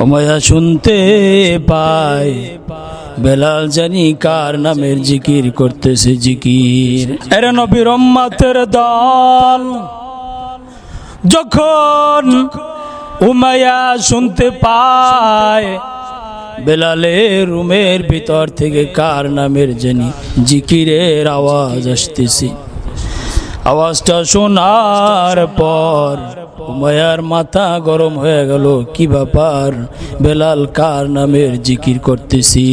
ওমায়া শুনতে পায়। বেলাল জানি কার নামের জিকির করতেছে জিকির। এরে নবীর উম্মতের দল। যখন উমায়া শুনতে পায়, বেলালের রুমের ভিতর থেকে কার নামের জানি জিকিরের আওয়াজ আসতেছে। আওয়াজটা শোনার পর উমায়ার মাথা গরম হয়ে গেল, কি ব্যাপার? বেলাল কার নামের জিকির করতেছি?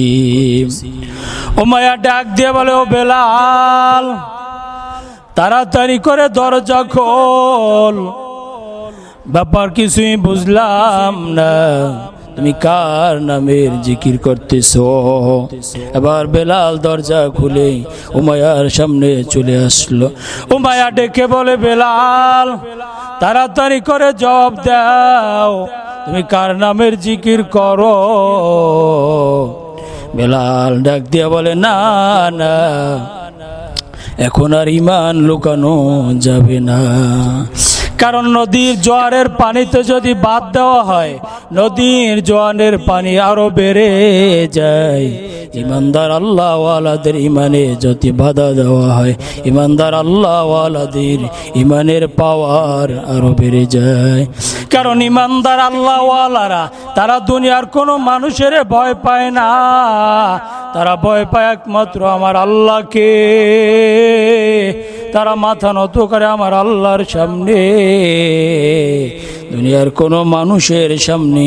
উমায়া ডাক দিয়ে বলে, ও বেলাল, তাড়াতাড়ি করে দরজা খোল। ব্যাপার কিছুই বুঝলাম না। তুমি কার নামের জিকির করতেছ? এবার বেলাল দরজা খুলে উমায়ার সামনে চলে আসলো। উমায়া ডেকে বলে, বেলাল, তাড়াতাড়ি করে জবাব দাও। তুমি কার নামের জিকির করো? বেলাল ডাক দিয়া বলে, না না, এখন আর ইমান লুকানো যাবে না। কারণ নদীর জোয়ারের পানিতে যদি বাদ দেওয়া হয়, নদীর জোয়ারের পানি আরও বেড়ে যায়। ইমানদার আল্লাহওয়ালাদের ইমানে যদি বাধা দেওয়া হয়, ইমানদার আল্লাহওয়ালাদের ইমানের পাওয়ার আরও বেড়ে যায়। কারণ ইমানদার আল্লাহওয়ালারা, তারা দুনিয়ার কোনো মানুষের ভয় পায় না। তারা ভয় পায় একমাত্র আমার আল্লাহকে। তারা মাথা নত করে আমার আল্লাহর সামনে। দুনিয়ার কোনো মানুষের সামনে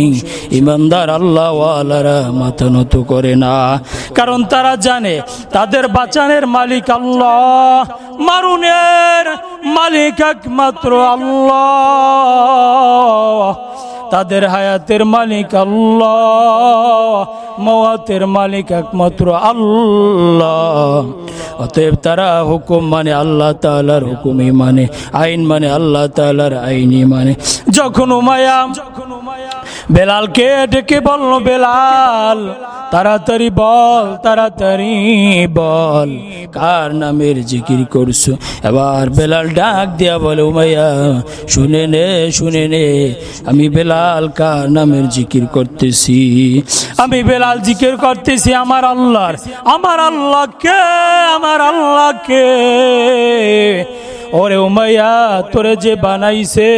ইমানদার আল্লাহওয়ালারা মাথা নত করে না। কারণ তারা জানে তাদের বাঁচানের মালিক আল্লাহ, মারুনের মালিক একমাত্র আল্লাহ। তাদের হায়াতের মালিক আল্লাহ মওয়াতের মালিক একমাত্র আল্লাহ। অতএব তারা হুকুম মানে আল্লাহ তালার হুকুমই মানে আইন মানে আল্লাহ তালার আইনই মানে। যখন উমায়া বেলালকে ডেকে বলল, বেলাল তাড়াতাড়ি বল তাড়াতাড়ি বল। কার নামের জিকির করছ? এবার বেলাল ডাক দিয়া বলে, উমাইয়া, শুনে নে শুনে নে, আমি বেলাল কার নামের জিকির করতেছি? আমি বেলাল জিকির করতেছি আমার আল্লাহর। আমার আল্লাহকে আমার আল্লাহকে। ওরে উমাইয়া, তোরে যে বানাইছে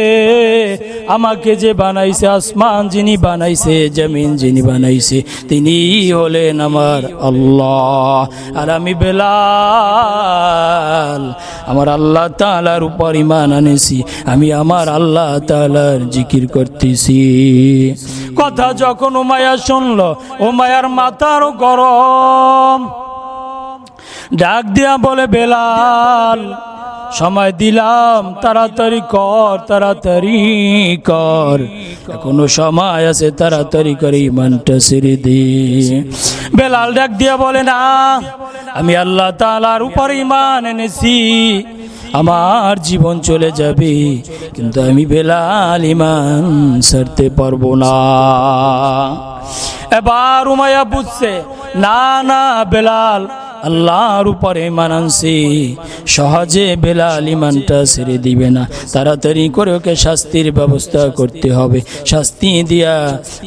আমাকে যে বানাইছে আসমান যিনি বানাইছে, জমিন যিনি বানাইছে, তিনি হলেন আমার আল্লাহ। আর আমি বেলাল, আমার আল্লাহ তালার উপর ইমান আনেছি, আমি আমার আল্লাহ তালার জিকির করতেছি। কথা যখন উমায়া শুনলো উমায়ার মাথার গরম। ডাক দিয়া বলে, বেলাল সময় দিলাম, তাড়াতাড়ি কর তাড়াতাড়ি কর। কোনো সময় আছে, তাড়াতাড়ি করে ইমানটা ছেড়ে দে। বেলাল ডাক দিয়া বলে, না, আমি আল্লাহ তালার উপর ইমান এনেছি। আমার জীবন চলে যাবে, কিন্তু আমি বেলাল ইমান ছাড়তে পারব না। এবার উমায়া বুঝছে, না না, বেলাল আল্লাহর উপরে মানানছি সহজে বেলাল ইমানটা ছেড়ে দিবে না। তাড়াতাড়ি করে ওকে শাস্তির ব্যবস্থা করতে হবে। শাস্তি দিয়া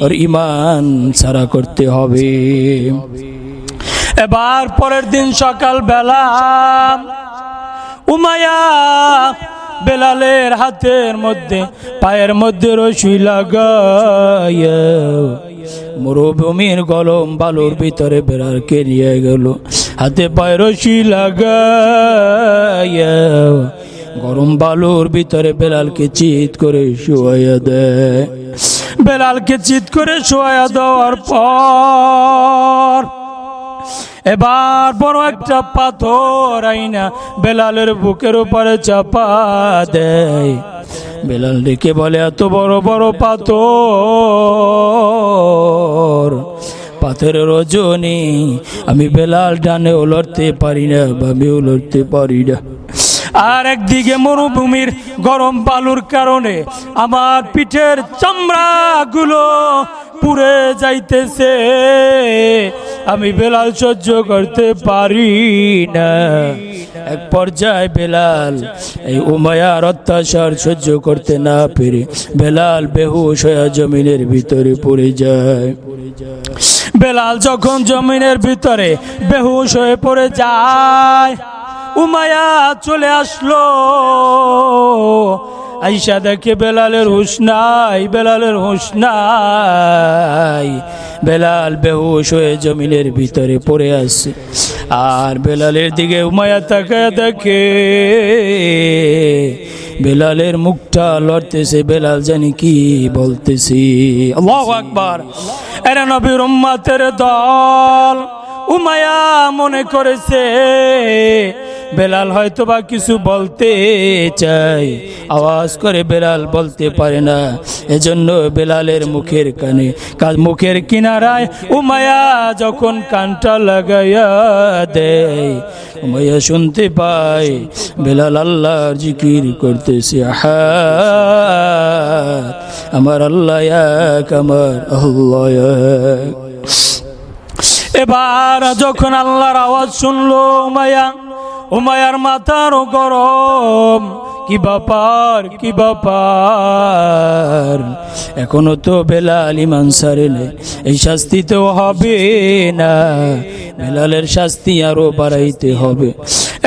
ওর ইমান ছাড়া করতে হবে। এবার পরের দিন সকাল বেলা উমায়া বেলালের হাতের মধ্যে, পায়ের মধ্যে রসুই লাগাইয়া মরুভূমির গলম বালুর ভিতরে বেড়ালকে নিয়ে গেল? হাতে পায়ে রশি লাগাইয়া গরম বালুর ভিতরে বেলালকে চিত করে শোয়াইয়া দেয়। বেলালকে চিত করে শোয়াইয়া দেওয়ার পর এবার বড় একটা পাথর আইনা বেলালের বুকের উপরে চাপা দেয়। বেলাল ডেকে বলে, এত বড় বড় পাথর। পাথরের ওজনে আমি বেলাল ডানে লড়তে পারি না বামেও লড়তে পারি না। আর একদিকে মরুভূমির গরম বালুর কারণে আমার পিঠের চামড়াগুলো পুড়ে যাইতেছে। আমি বেলাল সহ্য করতে পারি না। এক পর্যায়ে বেলাল, এই উমায়ার অত্যাচার সহ্য করতে না পেরে বেলাল বেহুশ হয়ে জমিনের ভিতরে পড়ে যায়। বেলাল যখন জমিনের ভিতরে বেহুশ হয়ে পড়ে যায় উমায়া চলে আসলো। আইসা দেখে বেলালের হুশ নাই, বেলালের হুশ নাই। বেলাল বেহুশ হয়ে জমিনের ভিতরে পড়ে আছে। আর বেলালের দিকে উমায়া তাকায় দেখে, বেলালের মুখটা লড়তেছে, বেলাল জানি কি বলতেছি। আকবার। এরা নবীর উম্মাতের দল। উমায়া মনে করেছে বেলাল হয়তো বা কিছু বলতে চাই আওয়াজ করে বেলাল বলতে পারে না। এজন্য বেলালের মুখের কানে মুখের কিনারায় উমায়া যখন কানটা লাগাইয়া দেয়, উমায়া শুনতে পায়, বেলাল আল্লাহর জিকির করতেছে আমার আল্লাহ এক, আমার আল্লাহ এবার যখন আল্লাহর আওয়াজ শুনলো উমায়া উমায়ার মাথার গরম, কি ব্যাপার কি ব্যাপার? এখনও তো বেলাল ইমান সারেলে এই শাস্তি তো হবে না। বেলালের শাস্তি আরও বাড়াইতে হবে।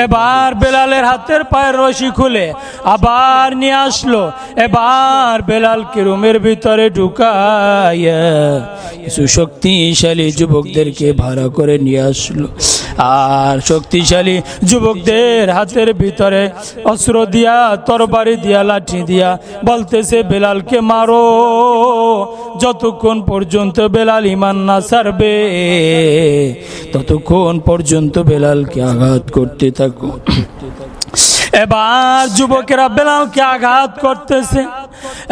এবার বেলালের হাতের পায়ের রশি খুলে আবার নিয়ে আসলো। এবার বেলালকে রুমের ভিতরে ঢুকাইয়া কিছু শক্তিশালী যুবকদেরকে ভাড়া করে নিয়ে আসলো। আর শক্তিশালী যুবকদের হাতের ভিতরে অস্ত্র দিয়া, তরবারি দিয়া, লাঠি দিয়া বলতেছে, বেলালকে মারো। যতক্ষণ পর্যন্ত বেলাল ইমান না ছাড়বে, ততক্ষণ পর্যন্ত বেলালকে আঘাত করতে থাকো এবার যুবকেরা বেলালকে আঘাত করতেছে।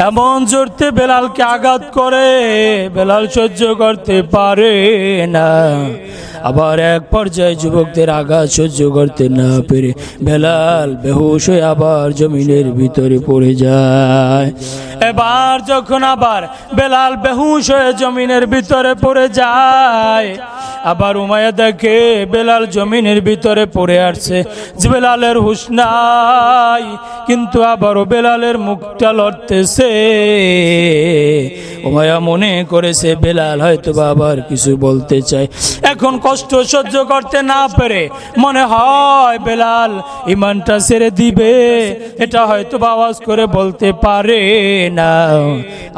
এমন জোরতে বেলালকে আঘাত করে, বেলাল সহ্য করতে পারে না। আবার এক পর্যায়ে যুবকদের আঘাত সহ্য করতে না পেরে বেলাল বেহুশ হয়ে আবার জমিনের ভিতরে পড়ে যায়। এবার যখন আবার বেলাল বেহুশ হয়ে জমিনের ভিতরে পড়ে যায়, আবার উমায়া দেখে বেলাল জমিনের ভিতরে পড়ে আসছে। যে বেলালের হুশ নাই, কিন্তু আবারও বেলালের মুখটা লড়তেছে। উমায়া মনে করেছে বেলাল হয়তো বা আবার কিছু বলতে চায়। এখন কষ্ট সহ্য করতে না পেরে মনে হয় বেলাল ইমানটা ছেড়ে দিবে। এটা হয়তো আওয়াজ করে বলতে পারে না।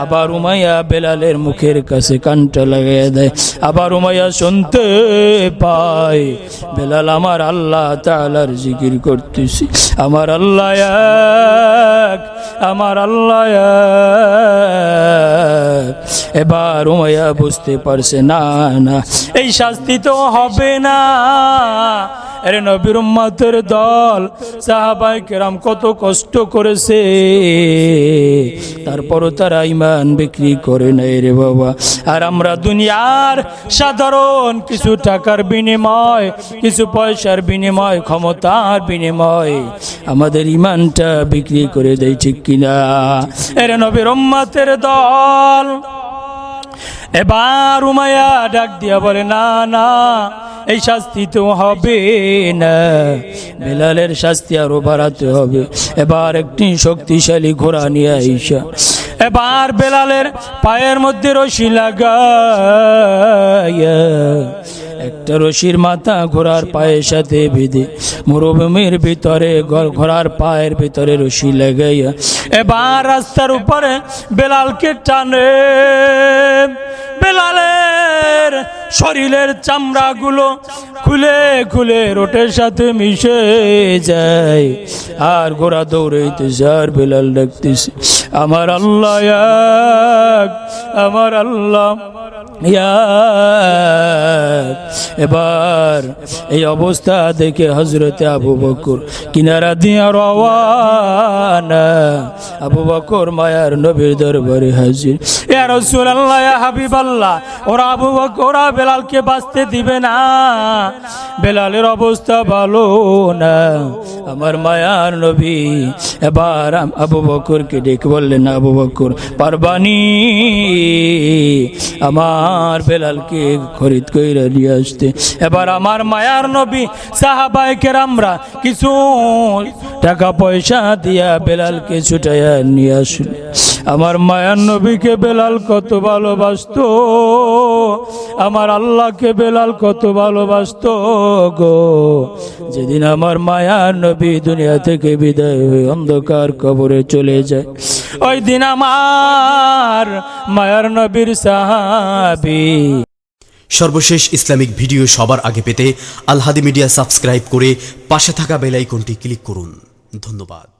আবার উমাইয়া বেলালের মুখের কাছে কানটা লাগিয়ে দেয়। আবার উমাইয়া শুনতে পায়, বেলাল, আমার আল্লাহ তালার জিকির করতেছি। আমার আল্লাহ আমার আল্লাহ এবার উমাইয়া বুঝতে পারছে, না না, এই শাস্তি তো হবে না। আরে নবীর উম্মাতের দল, সাহাবাই কেরাম কত কষ্ট করেছে। তারপরও তারা ইমান বিক্রি করে নেয় রে বাবা। আর আমরা দুনিয়ার সাধারণ কিছু টাকার বিনিময়, কিছু পয়সার বিনিময়, ক্ষমতার বিনিময়, আমাদের ইমানটা বিক্রি করে দেয় ঠিক কিনা? এরে নবীর উম্মাতের দল এবার উমায়া ডাক দিয়া বলে, না না, এই শাস্তি তো হবে না। বেলালের শাস্তি আরও বাড়াতে হবে। এবার একটি শক্তিশালী ঘোড়া নিয়ে আইসা। এবার বেলালের পায়ের মধ্যে রশি লাগাইয়া একটা রশির মাথা ঘোড়ার পায়ের সাথে বেঁধে মরুভূমির ভিতরে ঘোড়ার পায়ের ভিতরে রশি লাগাইয়া এবার রাস্তার উপরে বেলালকে টানে। বেলালের শরীরের চামড়াগুলো খুলে খুলে রোটের সাথে মিশে যায়। আর ঘোড়া দৌড়াইতেছে আর বেলাল ডাকতেছে, আমার আল্লাহ আমার আল্লাহ। এবার এই অবস্থা দেখে হজরতে আবু বকর কিনারা দিয়া রওয়ানা। আবু বকর মায়ার নবীর দরবারে হাজির, ইয়া রাসূলুল্লাহ, ইয়া হাবিবাল্লাহ। ওরা আবু বকর বেলালকে বাঁচতে দিবে না। বেলালের অবস্থা ভালো না। আমার মায়ার নবী, এবার আবু বকরকে ডেকে বললেন আবু বকর, পারবানি। আমার বেলালকে খরিদ কইরা নিয়ে আসতে। এবার আমার মায়ার নবী সাহাবাইকের আমরা কিছু টাকা পয়সা দিয়া বেলালকে ছুটাইয়া নিয়ে আসল। আমার মায়ার নবীকে বেলাল কত ভালোবাসতো, আমার আল্লাহকে বেলাল কত ভালোবাসতো গো। যেদিন আমার মায়ার নবী দুনিয়া থেকে বিদায় হয়ে অন্ধকার কবরে চলে যায় ওই দিন আমার মায়ার নবীর সাহাবি। সর্বশেষ ইসলামিক ভিডিও সবার আগে পেতে আলহাদি মিডিয়া সাবস্ক্রাইব করে পাশে থাকা বেল আইকনটি ক্লিক করুন। ধন্যবাদ।